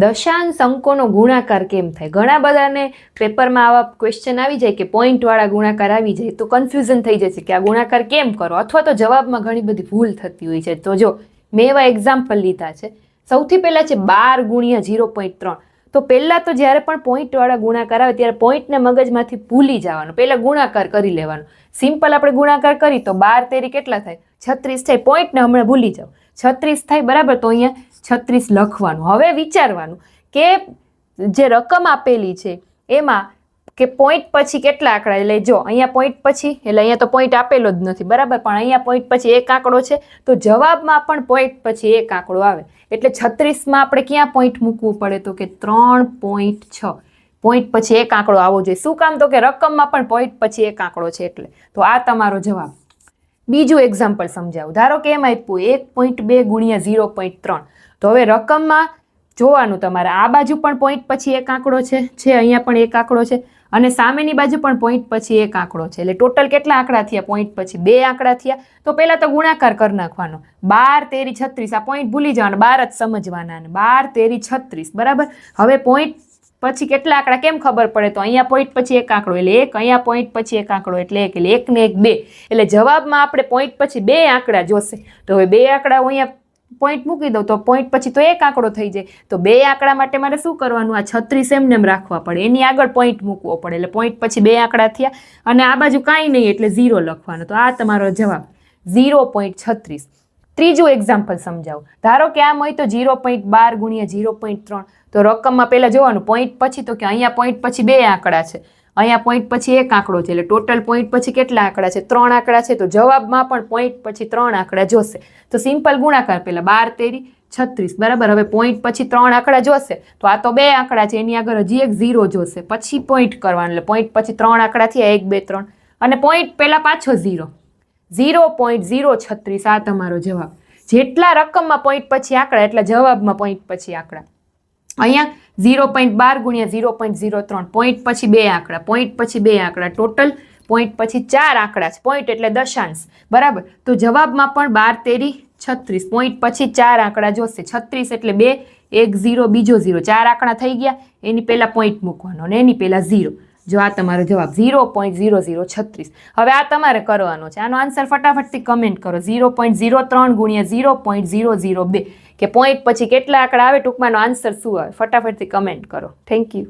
દશાંશ અંકોનો ગુણાકાર કેમ થાય? ઘણા બધાને પેપરમાં આવા ક્વેશ્ચન આવી જાય કે પોઈન્ટવાળા ગુણાકાર આવી જાય તો કન્ફ્યુઝન થઈ જશે કે આ ગુણાકાર કેમ કરો? અથવા તો જવાબમાં ઘણી બધી ભૂલ થતી હોય છે. તો જો, મેં એવા એક્ઝામ્પલ લીધા છે. સૌથી પહેલાં છે બાર ગુણ્યા ઝીરો પોઈન્ટ ત્રણ. તો પહેલાં તો જ્યારે પણ પોઈન્ટવાળા ગુણાકાર આવે ત્યારે પોઈન્ટને મગજમાંથી ભૂલી જવાનું. પહેલાં ગુણાકાર કરી લેવાનો. સિમ્પલ આપણે ગુણાકાર કરી તો બાર તેરી કેટલા થાય? છત્રીસ થાય. પોઈન્ટને હમણાં ભૂલી જાઓ. છત્રીસ થાય બરાબર તો અહીંયા છત્રીસ લખવાનું. હવે વિચારવાનું કે જે રકમ આપેલી છે, એમાં કે પોઈન્ટ પછી કેટલા આંકડા? એટલે જો, અહીંયા પોઈન્ટ પછી, એટલે અહીંયા તો પોઈન્ટ આપેલો જ નથી, બરાબર? પણ અહીંયા પોઈન્ટ પછી એક આંકડો છે, તો જવાબમાં પણ પોઈન્ટ પછી એક આંકડો આવે. એટલે છત્રીસમાં આપણે ક્યાં પોઈન્ટ મૂકવું પડે? તો કે ત્રણ પોઈન્ટ છ. પોઈન્ટ પછી એક આંકડો આવવો જોઈએ. શું કામ? તો કે રકમમાં પણ પોઈન્ટ પછી એક આંકડો છે એટલે. તો આ તમારો જવાબ. બીજું એક્ઝામ્પલ સમજાવું. ધારો કે એમ આપ્યું, એક પોઈન્ટ બે ગુણ્યા ઝીરો પોઈન્ટ ત્રણ. તો હવે રકમમાં જોવાનું તમારે, આ બાજુ પણ પોઈન્ટ પછી એક આંકડો છે છે અહીંયા પણ એક આંકડો છે, અને સામેની બાજુ પણ પોઈન્ટ પછી એક આંકડો છે. એટલે ટોટલ કેટલા આંકડા થયા? પોઈન્ટ પછી બે આંકડા થયા. તો પહેલાં તો ગુણાકાર કરી નાખવાનો. બાર, તેરી, છત્રીસ. આ પોઈન્ટ ભૂલી જવાના, બાર જ સમજવાના બાર, તેરી, છત્રીસ. બરાબર? હવે પોઈન્ટ પછી કેટલા આંકડા કેમ ખબર પડે? તો અહીંયા પોઈન્ટ પછી એક આંકડો એટલે એક, અહીંયા પોઈન્ટ પછી એક આંકડો એટલે એક એટલે એક ને એક બે. એટલે જવાબમાં આપણે પોઈન્ટ પછી બે આંકડા જોશે. તો હવે બે આંકડા હું અહીંયા પોઈન્ટ મૂકી દઉં, તો પોઈન્ટ પછી તો એક આંકડો થઈ જાય. તો બે આંકડા માટે મારે શું કરવાનું? આ છત્રીસ એમને એમ રાખવા પડે. એની આગળ પોઈન્ટ મૂકવો પડે. એટલે પોઈન્ટ પછી બે આંકડા થયા. અને આ બાજુ કાંઈ નહીં, એટલે ઝીરો લખવાનો. તો આ તમારો જવાબ. ઝીરો પોઈન્ટ છત્રીસ. ત્રીજું એક્ઝામ્પલ સમજાવું. ધારો કે આમ હોય તો ઝીરો પોઈન્ટ બાર ગુણ્યા ઝીરો પોઈન્ટ ત્રણ. તો રકમમાં પહેલાં જોવાનું પોઈન્ટ પછી તો કે અહીંયા પોઈન્ટ પછી બે આંકડા છે. અહીંયા પોઈન્ટ પછી એક આંકડો છે, એટલે ટોટલ પોઈન્ટ પછી કેટલા આંકડા છે? ત્રણ આંકડા છે, તો જવાબમાં પણ પોઈન્ટ પછી ત્રણ આંકડા જોશે. તો સિમ્પલ ગુણાકાર પહેલાં બાર તેરી, છત્રીસ, બરાબર? હવે પોઈન્ટ પછી ત્રણ આંકડા જોશે. તો આ તો બે આંકડા છે, એની આગળ હજી એક ઝીરો જોશે. પછી પોઈન્ટ કરવાનું, એટલે પોઈન્ટ પછી ત્રણ આંકડા થયા, એક, બે, ત્રણ. અને પોઈન્ટ પહેલાં પાછો ઝીરો ઝીરો પોઈન્ટ ઝીરો છત્રીસ. આ તમારો જવાબ. જેટલા રકમમાં પોઈન્ટ પછી આંકડા, એટલા જવાબમાં પોઈન્ટ પછી આંકડા. અહીંયા ઝીરો પોઈન્ટ બાર ગુણ્યા ઝીરો પોઈન્ટ ઝીરો ત્રણ. પોઈન્ટ પછી બે આંકડા પોઈન્ટ પછી બે આંકડા. ટોટલ પોઈન્ટ પછી ચાર આંકડા છે. પોઈન્ટ એટલે દશાંશ. બરાબર? તો જવાબમાં પણ બાર તેરી છત્રીસ. પોઈન્ટ પછી ચાર આંકડા જોશે. છત્રીસ એટલે બે, એક ઝીરો, બીજો ઝીરો. ચાર આંકડા થઈ ગયા. એની પહેલાં પોઈન્ટ મૂકવાનો અને એની પહેલાં ઝીરો. જો આ તમારો જવાબ ઝીરો પોઈન્ટ ઝીરો ઝીરો છત્રીસ. હવે આ તમારે કરવાનો છે. આનો આન્સર ફટાફટથી કમેન્ટ કરો. ઝીરો પોઈન્ટ ઝીરો ત્રણ ગુણ્યા ઝીરો પોઈન્ટ ઝીરો ઝીરો બે. કે પોઈન્ટ પછી કેટલા આંકડા આવે ટૂંકમાંનો આન્સર શું આવે? ફટાફટથી કમેન્ટ કરો. Thank you